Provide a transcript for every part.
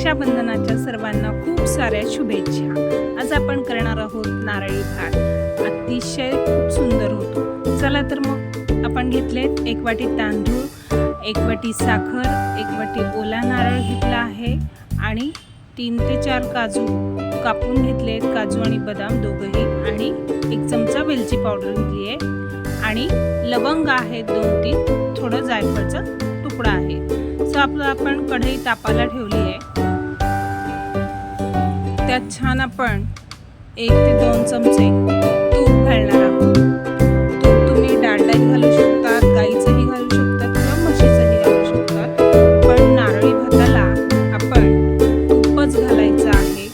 रक्षाबंधनाच्या सर्वांना खूप साऱ्या शुभेच्छा. आज आपण करणार आहोत नारळी भात. अतिशय खूप सुंदर होतो. चला तर मग आपण घेतलेत एक वाटी तांदूळ एक वाटी साखर एक वाटी ओला नारळ घेतला आहे आणि तीन ते चार काजू कापून घेतलेत काजू आणि बदाम दोघंही. आणि एक चमचा वेलची पावडर घेतली आहे आणि लवंग आहेत दोन तीन थोडं जायफळचा तुकडा आहे. सो आपलं आपण कढई तापाला ठेवली आहे त्यात छान आपण एक ते दोन चमचे तूप घालणार आहोत. तूप तुम्ही डालडाही घालू शकतात गाईचंही घालू शकतात किंवा म्हशीचंही घालू शकतात. पण नारळी भाताला आपण तूपच घालायचं आहे.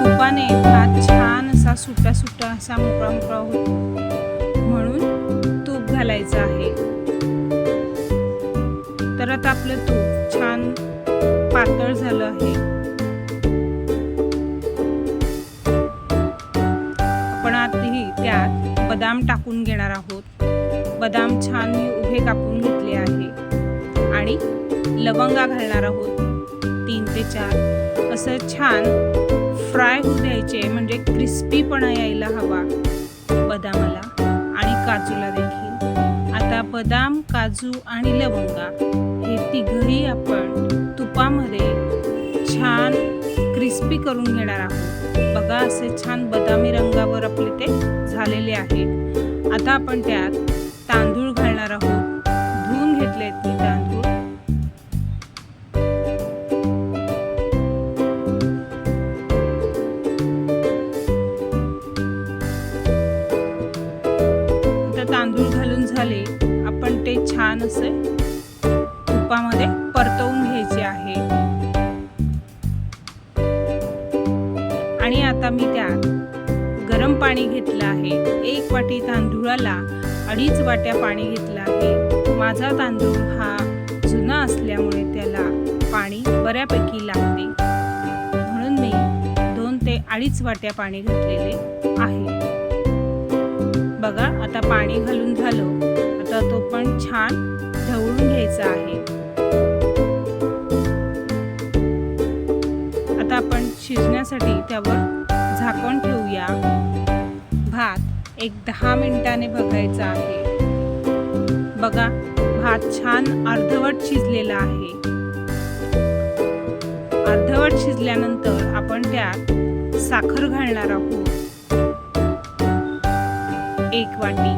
तुपाने भात छान असा सुटा सुटा असा मोकळा मोकळा बदाम टाकून घेणार आहोत. बदाम छान मी उभे कापून घेतले आहे. आणि लवंगा घालणार आहोत. तीन ते चार. असं छान फ्राय होऊ द्यायचे म्हणजे क्रिस्पीपणा यायला हवा बदामाला आणि काजूला देखील. आता बदाम काजू आणि लवंगा हे तिघही आपण तुपामध्ये छान क्रिस्पी करून घेणार आहोत. बघा असे छान बदामी रंगावर आपले ते झालेले आहेत आता आपण त्यात तांदूळ घालणार आहोत. धुवून घेतलेत मी तांदूळ. आता तांदूळ घालून झाले. आपण ते छान असे तुपामध्ये परतवून पाणी घेतलं आहे. एक वाटी तांदूळाला अडीच वाट्या पाणी घेतलं आहे. माझा तांदूळ हा जुना असल्यामुळे त्याला पाणी बऱ्यापैकी लागते. म्हणून मी दोन ते अडीच वाट्या पाणी घातलेले आहे. बघा आता पाणी घालून झालं. आता तो पण छान ढवळून घ्यायचा आहे. आता आपण शिजण्यासाठी त्यावर एक दहा मिनिटाने बघायचा आहे. बघा भात छान अर्धवट शिजलेला आहे. अर्धवट शिजल्यानंतर आपण त्यात साखर घालणार आहोत. एक वाटी.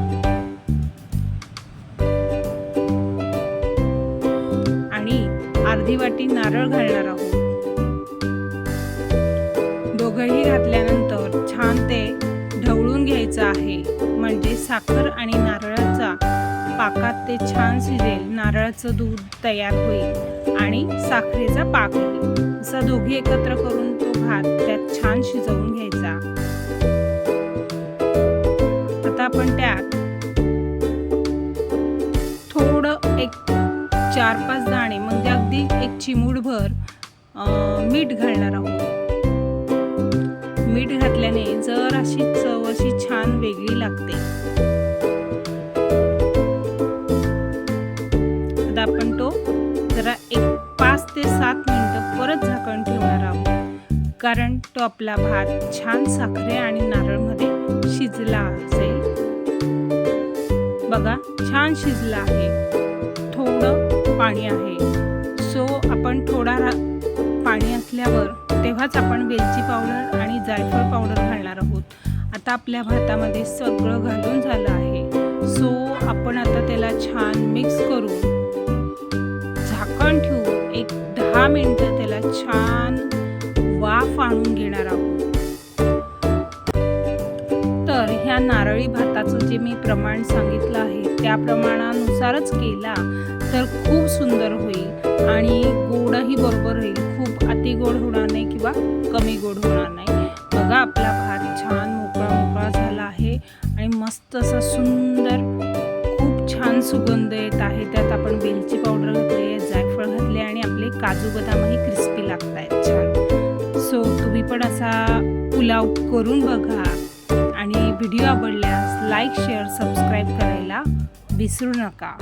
आणि अर्धी वाटी नारळ घालणार आहोत. दोघंही घातल्यानंतर म्हणजे साखर आणि नारळाचा पाकात ते छान शिजेल नारळाचं दूध तयार होईल आणि साखरेचा पाक होईल. असा दोघी एकत्र करून तो भात त्यात छान शिजवून घ्यायचा. आता आपण त्यात थोडं एक चार पाच दाणे म्हणजे अगदी एक चिमूटभर मीठ घालणार आहोत. मीठ घातल्याने जर अशी चव अशी छान वेगळी लागते. आता आपण तो जरा एक पाच ते सात मिनटं परत झाकण ठेवणार आहोत. कारण तो आपला भात छान साखरे आणि नारळमध्ये शिजला असेल. बघा छान शिजला आहे. थोडं पाणी आहे. सो आपण थोडा रा- पाणी असल्यावर तेव्हाच आपण वेलची पावडर आणि जायफळ पावडर घालणार आहोत. आता आपल्या भातामध्ये सगळं घालून झालं आहे. सो आपण आता त्याला छान मिक्स करू झाकण ठेवून एक दहा मिनटं त्याला छान वाफ आणून घेणार आहोत. तर ह्या नारळी भाताचं जे मी प्रमाण सांगितलं आहे त्या प्रमाणानुसारच केला तर खूप सुंदर होईल आणि गोडही बरोबर होईल. खूप अति गोड होणार किंवा कमी गोड होणार नाही. बघा आपला भात छान मोकळा मोकळा झाला आहे आणि मस्त असा सुंदर खूप छान सुगंध येत आहे. त्यात आपण वेलची पावडर घातली आहे जायफळ घातले आणि आपले काजू बदामही क्रिस्पी लागत आहेत. छान. सो तुम्ही पण असा पुलाव करून बघा. आणि व्हिडिओ आवडल्यास लाईक शेअर सबस्क्राईब करायला विसरू नका.